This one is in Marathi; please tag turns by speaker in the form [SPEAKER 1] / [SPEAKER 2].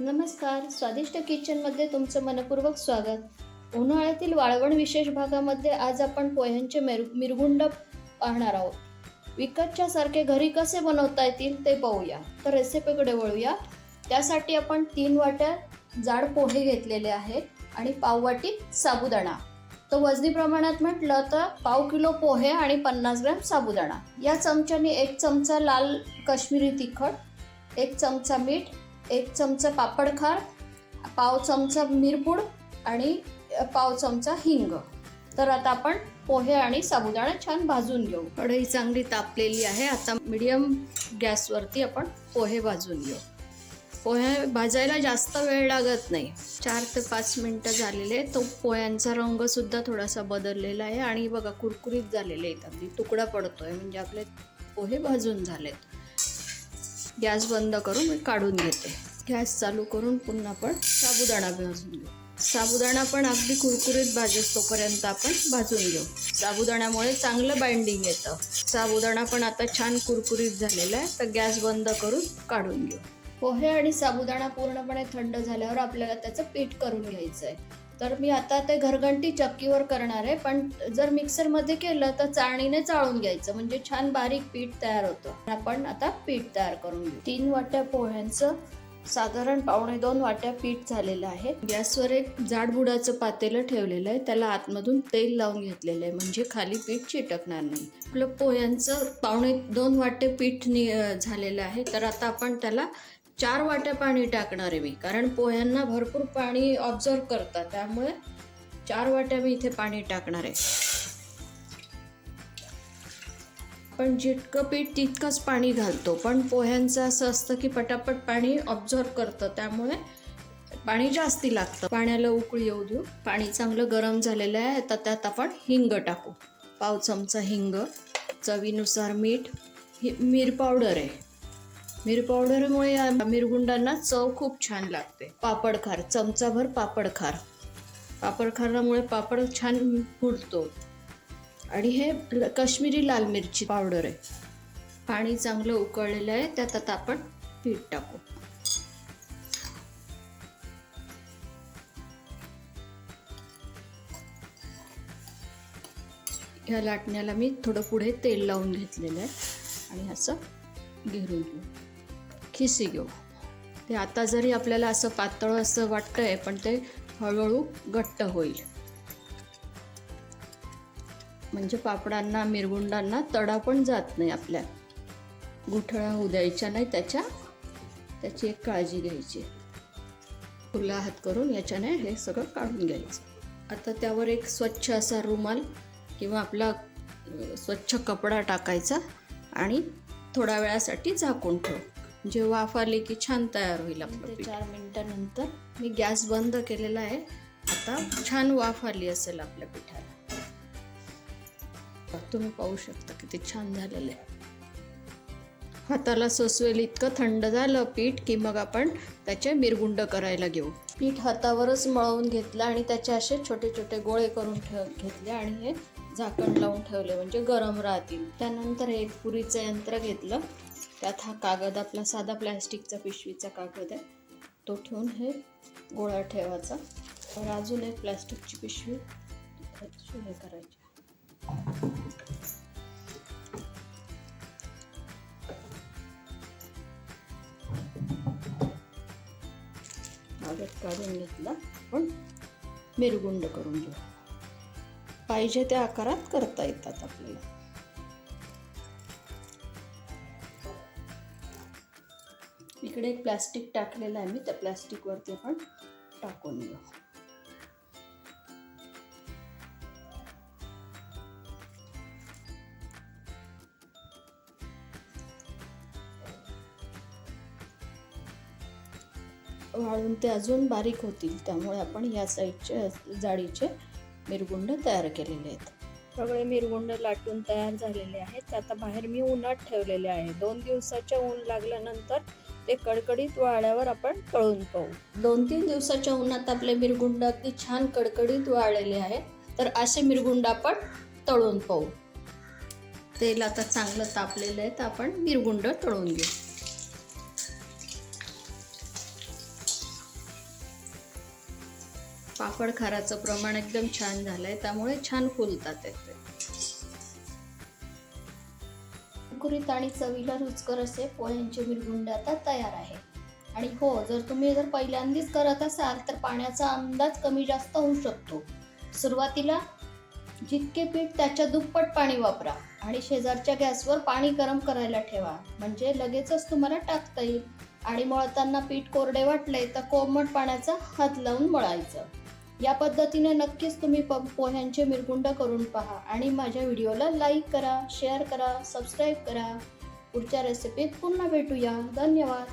[SPEAKER 1] नमस्कार स्वादिष्ट किचनमध्ये तुमचं मनपूर्वक स्वागत. उन्हाळ्यातील वाळवण विशेष भागामध्ये आज आपण पोह्यांचे मिर मिरगुंड पाहणार आहोत. विकतच्या सारखे घरी कसे बनवता येतील ते पाहूया. तर रेसिपीकडे वळूया. त्यासाठी आपण तीन वाट्या जाड पोहे घेतलेले आहेत आणि पाववाटी साबुदाणा. तर वजनी प्रमाणात म्हटलं तर पाव किलो पोहे आणि पन्नास ग्रॅम साबुदाणा. या चमच्याने एक चमचा लाल काश्मीरी तिखट एक चमचा मीठ एक चमचा पापड खार पाव चमचा मिरपूड आणि पाव चमचा हिंग. तर आता आपण पोहे आणि साबुदाणा छान भाजून घेऊ. कढई चांगली तापलेली आहे. आता मीडियम गॅसवरती आपण पोहे भाजून घेऊ. पोहे भाजायला जास्त वेळ लागत नाही. चार ते पाच मिनटं झालेले तो पोह्यांचा रंगसुद्धा थोडासा बदललेला आहे. आणि बघा कुरकुरीत झालेले आहेत. अगदी तुकडा पडतोय. म्हणजे आपले पोहे भाजून झालेत. गॅस बंद करून मी काढून घेते. गॅस चालू करून पुन्हा आपण साबुदाणा भाजून घेऊ. साबुदाणा पण अगदी कुरकुरीत भाजेस तोपर्यंत आपण भाजून घेऊ. साबुदाण्यामुळे चांगलं बाइंडिंग येतं. साबुदाणा पण आता छान कुरकुरीत झालेला आहे तर गॅस बंद करून काढून घेऊ. पोहे आणि साबुदाणा पूर्णपणे थंड झाल्यावर आपल्याला त्याचं पीठ करून घ्यायचं आहे तर मी आता ते घरघंटी चक्कीवर करणार आहे पण जर मिक्सरमध्ये केलं तर चाळणीने चाळून घ्यायचं म्हणजे छान बारीक पीठ तयार होतं. आपण आता पीठ तयार करून घेऊ. तीन वाट्या पोह्यांचं साधारण पावणे दोन वाट्या पीठ झालेलं आहे. गॅसवर एक जाडबुडाचं पातेलं ठेवलेलं आहे त्याला आतमधून तेल लावून घेतलेलं आहे म्हणजे खाली पीठ चिटकणार नाही. आपलं पोह्यांचं पावणे दोन वाटे पीठ नि झालेलं आहे तर आता आपण त्याला चार वाट्या पाणी टाकणार आहे मी कारण पोह्यांना भरपूर पाणी ऑब्झर्व करतात त्यामुळे चार वाट्या मी इथे पाणी टाकणार आहे. पण जितकं पीठ तितकंच पाणी घालतो पण पोह्यांचं असं असतं की पटापट पाणी ऑब्झर्व करतं त्यामुळे पाणी जास्ती लागतं. पाण्याला उकळी येऊ देऊ. पाणी चांगलं गरम झालेलं आहे तर त्यात आपण हिंग टाकू. पाव चमचा हिंग चवीनुसार मीठ ही मीर पावडर आहे. मिर पावडरमुळे या मिरगुंडांना चव खूप छान लागते. पापड खार चमचाभर पापड खार. पापड पापड छान फुटतो. आणि हे काश्मीरी लाल मिरची पावडर आहे. पाणी चांगलं उकळलेलं आहे त्यात आता आपण पीठ टाकू. ह्या लाटण्याला मी थोडं पुढे तेल लावून घेतलेलं आहे. आणि असं घेरून घेऊ. खिसी घेऊ ते आता जरी आपल्याला असं पातळ असं वाटतं आहे पण ते हळूहळू घट्ट होईल. म्हणजे पापडांना मिरगुंडांना तडा पण जात नाही आपल्या. गुठळ्या होऊ द्यायच्या नाही त्याच्या. त्याची एक काळजी घ्यायची. खुला हात करून याच्याने हे सगळं काढून घ्यायचं. आता त्यावर एक स्वच्छ असा रुमाल किंवा आपला स्वच्छ कपडा टाकायचा आणि थोड्या वेळासाठी झाकून ठेव. जे वाफ आली की छान तयार होईल आपलं पीठ. चार मिनिटानंतर मी गॅस बंद केलेला आहे. आता छान वाफ आली असेल आपल्या पिठाला. तुम्ही पाहू शकता किती छान झालेलं आहे. हाताला सोसवेल इतकं थंड झालं पीठ की मग आपण त्याचे मिरगुंड करायला घेऊ. पीठ हातावरच मळवून घेतलं आणि त्याचे असे छोटे छोटे गोळे करून ठेव घेतले आणि हे झाकण लावून ठेवले म्हणजे गरम राहतील. त्यानंतर एक पुरीचं यंत्र घेतलं. त्यात हा कागद आपला साधा प्लॅस्टिकचा पिशवीचा कागद आहे. तो ठेवून हे गोळा ठेवायचा. तर अजून एक प्लॅस्टिकची पिशवी हे करायची. कागद काढून घेतला. पण मिरगुंड करून घेऊ. पाहिजे त्या आकारात करता येतात आपल्याला. इकडे एक प्लॅस्टिक टाकलेलं आहे मी त्या प्लॅस्टिकवरती आपण टाकून घेऊ. वाळून ते अजून बारीक होतील त्यामुळे आपण या साईडचे जाडीचे मिरगुंड तयार केलेले आहेत. सगळे मिरगुंड लाटून तयार झालेले आहेत. ते आता बाहेर मी उन्हात ठेवलेले आहे. दोन दिवसाच्या ऊन लागल्यानंतर ते कडकडीत वाळल्यावर आपण तळून पाहू. दोन तीन दिवसाच्या उन्हात आपले मिरगुंड अगदी छान कडकडीत वाळलेले आहेत. तर असे मिरगुंड आपण तळून पाहू. तेल आता चांगलं तापलेलं आहे तर आपण मिरगुंड तळून घेऊ. पापड खाराचं प्रमाण एकदम छान झालंय त्यामुळे छान फुलतात येते कुरकुरीत आणि चवीला रुचकर असे पोह्यांचे मिरगुंड आता तयार आहे. आणि हो जर तुम्ही जर पहिल्यांदाच करत असाल तर पाण्याचा अंदाज कमी जास्त होऊ शकतो. सुरुवातीला जितके पीठ त्याच्या दुप्पट पाणी वापरा आणि शेजारच्या गॅसवर पाणी गरम करायला ठेवा. म्हणजे लगेचच तुम्हाला टाकता येईल. आणि मळताना पीठ कोरडे वाटले तर कोमट पाण्याचा हात लावून मळायचं. या पद्धतीने नक्कीच तुम्ही प पोह्यांचे मिरगुंड करून पहा आणि माझ्या व्हिडिओला लाईक करा शेअर करा सबस्क्राईब करा. पुढच्या रेसिपीत पुन्हा भेटूया. धन्यवाद.